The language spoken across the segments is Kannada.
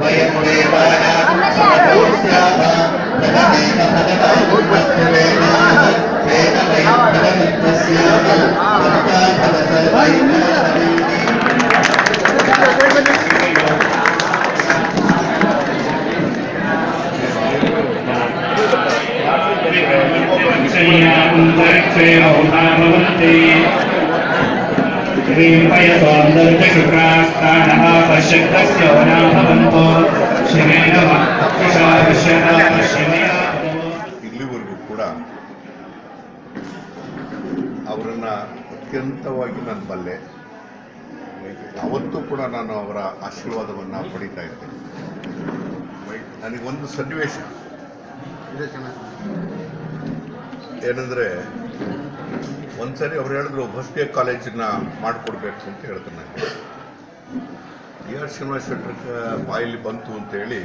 वयं देवानां सर्वस्याः ह्रीं पश्यक्रस्य वना भवन्तो शिवेन पश्यता पश्यमया ಇಲ್ಲಿವರೆಗೂ ಕೂಡ ಅವರನ್ನ ಅತ್ಯಂತವಾಗಿ ನಾನು ಬಲ್ಲೆ ಅವತ್ತು ಕೂಡ ನಾನು ಅವರ ಆಶೀರ್ವಾದವನ್ನು ಪಡಿತಾ ಇದ್ದೆ ನನಗೊಂದು ಸನ್ನಿವೇಶ ಏನಂದ್ರೆ ಒಂದ್ಸರಿ ಅವ್ರು ಹೇಳಿದ್ರು ಇಯರ್ ಕಾಲೇಜನ್ನ ಮಾಡಿಕೊಡ್ಬೇಕು ಅಂತ ಹೇಳ್ತಾರೆ ನಾನು. ಬಿ ಆರ್ ಶ್ರೀನಿವಾಸ ಶೆಟ್ಟರ್ ಬಾಯಲ್ಲಿ ಬಂತು ಅಂತೇಳಿ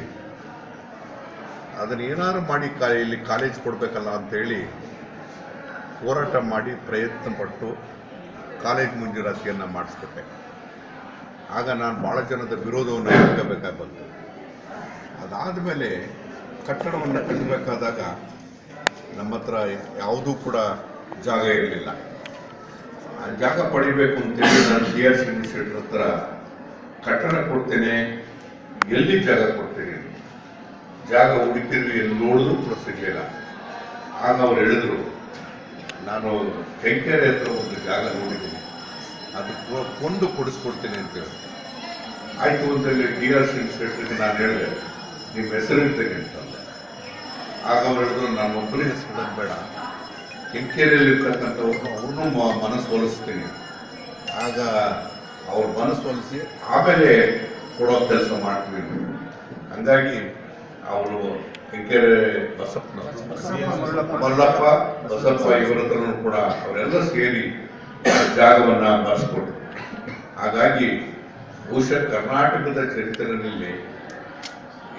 ಅದನ್ನು ಅದನ್ನ ಏನಾದ್ರು ಮಾಡಿ ಕಾ ಇಲ್ಲಿ ಕಾಲೇಜ್ ಕೊಡಬೇಕಲ್ಲ ಅಂತೇಳಿ ಹೋರಾಟ ಮಾಡಿ ಪ್ರಯತ್ನ ಪಟ್ಟು ಕಾಲೇಜ್ ಮಂಜೂರಾತಿಯನ್ನು ಮಾಡಿಸ್ಕೊಟ್ಟೆ. ಆಗ ನಾನು ಭಾಳ ಜನದ ವಿರೋಧವನ್ನು ಎದುರ್ಕೋಬೇಕಾಗಿ ಬಂತು ಅದಾದಮೇಲೆ ಕಟ್ಟಡವನ್ನು ಕಟ್ಟಬೇಕಾದಾಗ ನಮ್ಮ ಹತ್ರ ಯಾವುದೂ ಕೂಡ ಜಾಗ ಇರಲಿಲ್ಲ. ಆ ಜಾಗ ಪಡಿಬೇಕು ಅಂತೇಳಿ ನಾನು ಡಿ ಆರ್ ಸಿ ಶ್ರೀನಿವಾಸ ಹತ್ರ ಕಟ್ಟಡ ಕೊಡ್ತೇನೆ, ಎಲ್ಲಿ ಜಾಗ ಕೊಡ್ತೇನೆ ಜಾಗ ಹುಡುಕಿದ್ವಿ ಎಲ್ಲಿ ನೋಡಿದ್ರು ಕೂಡ ಸಿಗ್ಲಿಲ್ಲ. ಆಗ ಅವ್ರು ಹೇಳಿದ್ರು, ನಾನು ಕೆಂಕೆರೆ ಹತ್ರ ಒಂದು ಜಾಗ ನೋಡಿದ್ದೀನಿ. ಅದು ಕೊಂಡು ಕೊಡಿಸ್ಕೊಡ್ತೀನಿ ಅಂತ ಹೇಳಿ. ಆಯ್ತು ಅಂತೇಳಿ ಡಿ ಆರ್ ಶೆಟ್ಟರ್ಗೆ ನಾನು ಹೇಳಿದೆ, ನಿಮ್ಮ ಹೆಸರು ಇರ್ತೇನೆ ಅಂತಂದೆ ಆಗ ಅವ್ರು ಹೇಳಿದ್ರು, ನಾನು ಒಬ್ಬನೇ ಹೆಸರು ಬೇಡ. ಇರ್ತಕ್ಕಂಥವ್ರನ್ನ ಅವ್ರನ್ನೂ ಮನಸ್ಸು ಒಲಿಸ್ತೀನಿ ಆಗ ಅವ್ರ ಮನಸ್ಸು ಒಲಿಸಿ ಆಮೇಲೆ ಕೊಡೋ ಕೆಲಸ ಮಾಡ್ತೀವಿ. ಹಂಗಾಗಿ ಅವರು ಕೆಂಕೆರೆ ಬಸಪ್ಪ ಮಲ್ಲಪ್ಪ. ಬಸಪ್ಪ ಇವರ ಹತ್ರನೂ ಕೂಡ ಅವರೆಲ್ಲ ಸೇರಿ ಜಾಗವನ್ನ ಬರೆಸ್ಕೊಟ್ರು ಹಾಗಾಗಿ ಬಹುಶಃ ಕರ್ನಾಟಕದ ಚರಿತ್ರೆಯಲ್ಲಿ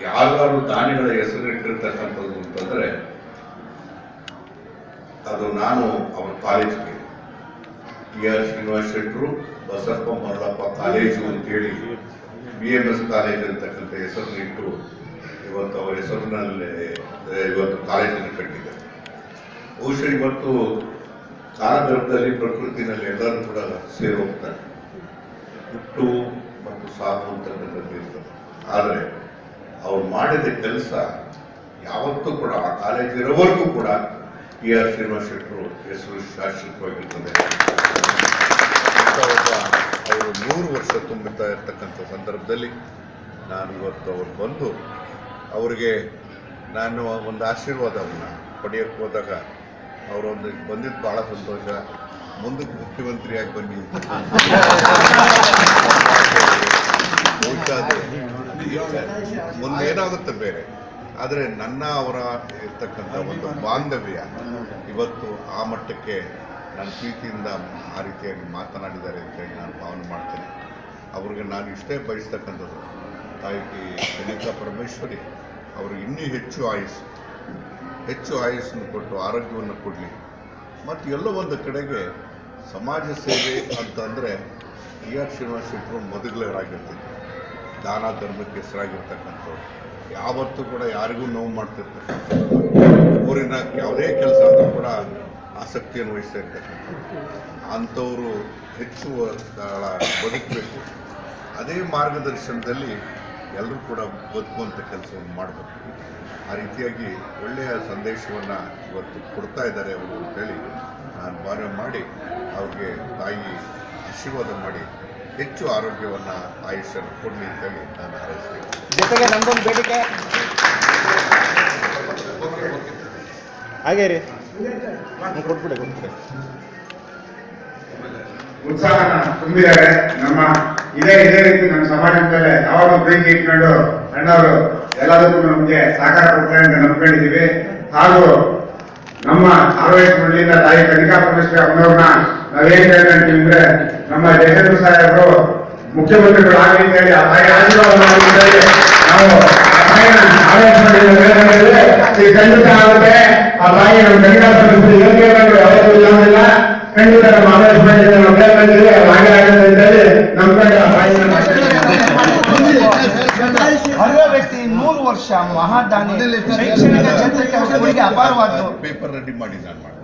ಯಾರು ದಾನಿಗಳ ಹೆಸರು ಇಟ್ಟಿರ್ತಕ್ಕಂಥದ್ದು ಅಂತಂದ್ರೆ ಅದು ನಾನು ಅವರ ಕಾಲೇಜ್ಗೆ ಟಿ ಆರ್ ಶ್ರೀನಿವಾಸ ಶೆಟ್ಟರು ಬಸಪ್ಪ ಮಲ್ಲಪ್ಪ ಕಾಲೇಜು ಅಂತೇಳಿ ಬಿ ಎಂ ಎಸ್ ಕಾಲೇಜ್ ಅಂತಕ್ಕಂಥ ಹೆಸರನ್ನು ಇಟ್ಟು ಇವತ್ತು ಅವರ ಹೆಸರಿನಲ್ಲಿ ಇವತ್ತು ಕಾಲೇಜನ್ನು ಕಟ್ಟಿದ್ದಾರೆ. ಬಹುಶಃ ಇವತ್ತು ಕಾಲಗರ್ಭದಲ್ಲಿ ಪ್ರಕೃತಿನಲ್ಲಿ ಎಲ್ಲರೂ ಕೂಡ ಸೇರಿ ಹೋಗ್ತಾರೆ ಹುಟ್ಟು ಮತ್ತು ಸಾಧು ಅಂತಕ್ಕಂಥದ್ದು ಇರ್ತದೆ. ಆದರೆ ಅವ್ರು ಮಾಡಿದ ಕೆಲಸ ಯಾವತ್ತೂ ಕೂಡ ಆ ಕಾಲೇಜ್ ಇರೋವರೆಗೂ ಕೂಡ ಟಿ ಆರ್ ಶ್ರೀನಿವಾಸ ಶೆಟ್ಟರು ಹೆಸರು ಶಾಶ್ವತವಾಗಿರ್ತದೆ ಅವರು ನೂರು ವರ್ಷ ತುಂಬುತ್ತಾ ಇರ್ತಕ್ಕಂಥ ಸಂದರ್ಭದಲ್ಲಿ ನಾನು ಇವತ್ತು ಅವ್ರು ಬಂದು ಅವರಿಗೆ ನಾನು ಒಂದು ಆಶೀರ್ವಾದವನ್ನು ಪಡೆಯೋಕ್ಕೆ ಹೋದಾಗ ಅವರೊಂದು ಬಂದಿದ್ದು ಭಾಳ ಸಂತೋಷ ಮುಂದಕ್ಕೆ ಮುಖ್ಯಮಂತ್ರಿಯಾಗಿ ಬನ್ನಿ ಮುಂದೆ ಏನಾಗುತ್ತೆ ಬೇರೆ? ಆದರೆ ನನ್ನ ಅವರ ಇರ್ತಕ್ಕಂಥ ಒಂದು ಬಾಂಧವ್ಯ ಇವತ್ತು ಆ ಮಟ್ಟಕ್ಕೆ ನನ್ನ ಪ್ರೀತಿಯಿಂದ ಆ ರೀತಿಯಾಗಿ ಮಾತನಾಡಿದ್ದಾರೆ ಅಂತೇಳಿ ನಾನು ಭಾವನೆ ಮಾಡ್ತೇನೆ. ಅವ್ರಿಗೆ ನಾನು ಇಷ್ಟೇ ಬಯಸ್ತಕ್ಕಂಥದ್ದು ತಾಯಿ ಕನಿಕಾ ಪರಮೇಶ್ವರಿ ಅವರು ಇನ್ನೂ ಹೆಚ್ಚು ಆಯುಸ್ಸು ಹೆಚ್ಚು ಆಯುಸ್ಸನ್ನು ಕೊಟ್ಟು ಆರೋಗ್ಯವನ್ನು ಕೊಡಲಿ. ಮತ್ತು ಎಲ್ಲೋ ಒಂದು ಕಡೆಗೆ ಸಮಾಜ ಸೇವೆ ಅಂತಂದರೆ ಟಿ ಆರ್ ಶ್ರೀನಿವಾಸ ಶೆಟ್ಟರು ಮೊದಲರಾಗಿರ್ತಿದ್ರು ದಾನ ಧರ್ಮಕ್ಕೆ ಹೆಸರಾಗಿರ್ತಕ್ಕಂಥವ್ರು. ಯಾವತ್ತೂ ಕೂಡ ಯಾರಿಗೂ ನೋವು ಮಾಡ್ತಿರ್ತಕ್ಕಂಥ ಊರಿನ ಯಾವುದೇ ಕೆಲಸ ಆದರೂ ಕೂಡ ಆಸಕ್ತಿಯನ್ನು ವಹಿಸ್ತಾ ಇರ್ತಕ್ಕಂಥ ಅಂಥವರು ಹೆಚ್ಚು ಬದುಕಬೇಕು. ಅದೇ ಮಾರ್ಗದರ್ಶನದಲ್ಲಿ ಎಲ್ಲರೂ ಕೂಡ ಬದುಕುವಂಥ ಕೆಲಸವನ್ನು ಮಾಡಬೇಕು. ಆ ರೀತಿಯಾಗಿ ಒಳ್ಳೆಯ ಸಂದೇಶವನ್ನು ಇವತ್ತು ಕೊಡ್ತಾ ಇದ್ದಾರೆ ಅವರು ಅಂತೇಳಿ ನಾನು ಭಾರ ಮಾಡಿ ಅವ್ರಿಗೆ ತಾಯಿ ಆಶೀರ್ವಾದ ಮಾಡಿ ಹೆಚ್ಚು ಆರೋಗ್ಯವನ್ನು ಆಯುಷ್ಯನ ಕೊಡಲಿ ಅಂತೇಳಿ ನಾನು ಹಾರೈಸ್ತೀನಿ. ಜೊತೆಗೆ ನಮ್ದೊಂದು ಬೇಡಿಕೆ. ಹಾಗೆ ರೀ ಕೊಟ್ಬಿಡಿ ಕೊಟ್ಬಿಡಿ. ಉತ್ಸಾಹನ ತುಂಬಿದ್ದಾರೆ. ನಮ್ಮ ಇದೇ ಇದೇ ರೀತಿ ನಮ್ಮ ಸಮಾಜದಲ್ಲೇ ಯಾವಾಗ ಬ್ರೇಕ್ ಇಟ್ಕೊಂಡು ಅಣ್ಣವರು ಎಲ್ಲದಕ್ಕೂ ನಮಗೆ ಸಹಕಾರ ಕೊಡ್ತಾರೆ ಅಂತ ನಂಬ್ಕೊಂಡಿದ್ದೀವಿ. ಹಾಗೂ ನಮ್ಮ ಆರೋಗ್ಯ ಮಂಡಳಿಯಿಂದ ತಾಯಿ ಕನಿಕಾ ಪರಮೇಶ್ವರ ಅಮ್ಮವ್ರನ್ನ ನಾವೇನ್ ಹೇಳ್ತೀವಿ ಅಂದ್ರೆ ನಮ್ಮ ಜಯಚಂದ್ರ ಸಾಹೇಬರು ಮುಖ್ಯಮಂತ್ರಿಗಳು ಆಗಲಿ ಅಂತ ಹೇಳಿ ಆ ತಾಯಿ ಆಶೀರ್ವಾದ ಮಾಡಿ ನಾವು ಖಂಡಿತ ಆಗುತ್ತೆ. ಆ ತಾಯಿ ನಮ್ಮ ಇಲ್ಲ ಅಂದಿಲ್ಲ ಖಂಡಿತ ನಮ್ಮ ಮಾಡಿದ್ರೆ ಹಾಗೆ ಆಗುತ್ತೆ ಆ ಅರ್ಹ ವ್ಯಕ್ತಿ ನೂರು ವರ್ಷ ಮಹಾದಾನಿ ಶೈಕ್ಷಣಿಕ ಕ್ಷೇತ್ರಕ್ಕೆ ಅವರ ಕೊಡುಗೆ ಅಪಾರವಾದ್ದು. ಪೇಪರ್ ರೆಡಿ ಮಾಡಿ ನಾನು ಮಾಡಿ